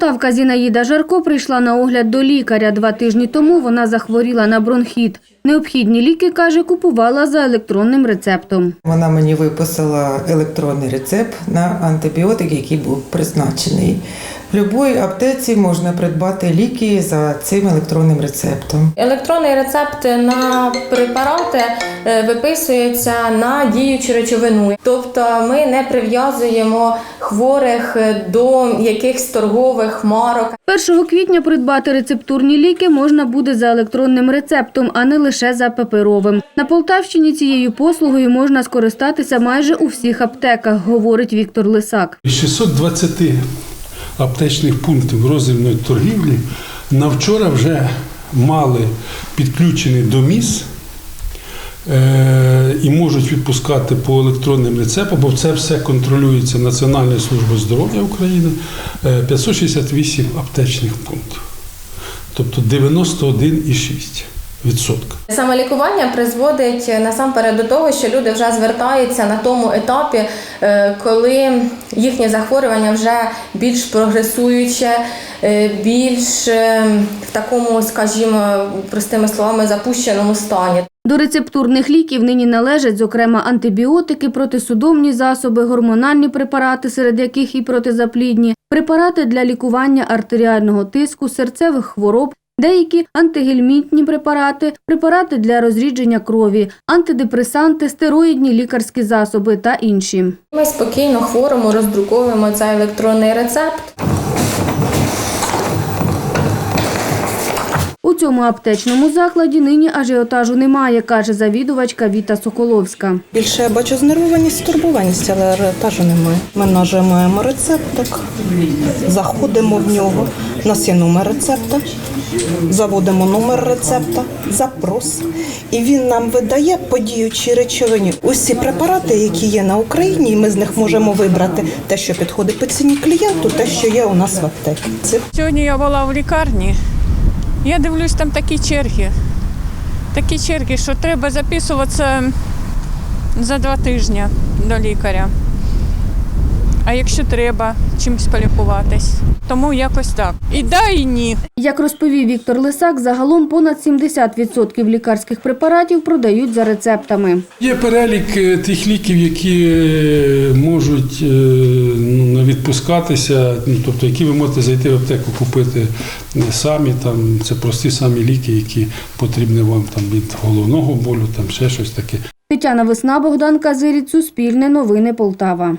Полтавка Зінаїда Жарко прийшла на огляд до лікаря. Два тижні тому вона захворіла на бронхіт. Необхідні ліки, каже, купувала за електронним рецептом. Вона мені виписала електронний рецепт на антибіотик, який був призначений. Будь-якій аптеці можна придбати ліки за цим електронним рецептом. Електронний рецепт на препарати е, виписується на діючу речовину. Тобто ми не прив'язуємо хворих е, до якихось торгових марок. 1 квітня придбати рецептурні ліки можна буде за електронним рецептом, а не лише за паперовим. На Полтавщині цією послугою можна скористатися майже у всіх аптеках, говорить Віктор Лисак. Із 620 аптечних пунктів роздрібної торгівлі на вчора вже мали підключений до МІС е, і можуть відпускати по електронним рецептам, бо це все контролюється Національною службою здоров'я України, е, 568 аптечних пунктів. Тобто 91,6%. Відсотка. Самолікування призводить насамперед до того, що люди вже звертаються на тому етапі, е, коли їхнє захворювання вже більш прогресуюче, е, більш е, в такому, скажімо, простими словами, запущеному стані. До рецептурних ліків нині належать, зокрема, антибіотики, протисудомні засоби, гормональні препарати, серед яких і протизаплідні, препарати для лікування артеріального тиску, серцевих хвороб, деякі антигельмінтні препарати, препарати для розрідження крові, антидепресанти, стероїдні лікарські засоби та інші. Ми спокійно хворому роздруковуємо цей електронний рецепт. У цьому аптечному закладі нині ажіотажу немає, каже завідувачка Віта Соколовська. Більше я бачу знервованість, стурбованість, але аеропажу немає. Ми нажимаємо рецептик, заходимо в нього. У нас є номер рецепта, заводимо номер рецепта, запрос, і він нам видає по діючій речовині усі препарати, які є на Україні, і ми з них можемо вибрати те, що підходить по ціні клієнту, те, що є у нас в аптеці. Сьогодні я була в лікарні. Я дивлюсь, там такі черги. Такі черги, що треба записуватися за два тижні до лікаря. А якщо треба чимось полікуватись, тому якось так. І да, і ні. Як розповів Віктор Лисак, загалом понад 70% лікарських препаратів продають за рецептами. Є перелік е, тих ліків, які е, можуть е, ну, не відпускатися, ну, тобто які ви можете зайти в аптеку купити самі. Там, це прості самі ліки, які потрібні вам там, від головного болю, там ще щось таке. Тетяна Весна, Богдан Казиріць, Суспільне новини Полтава.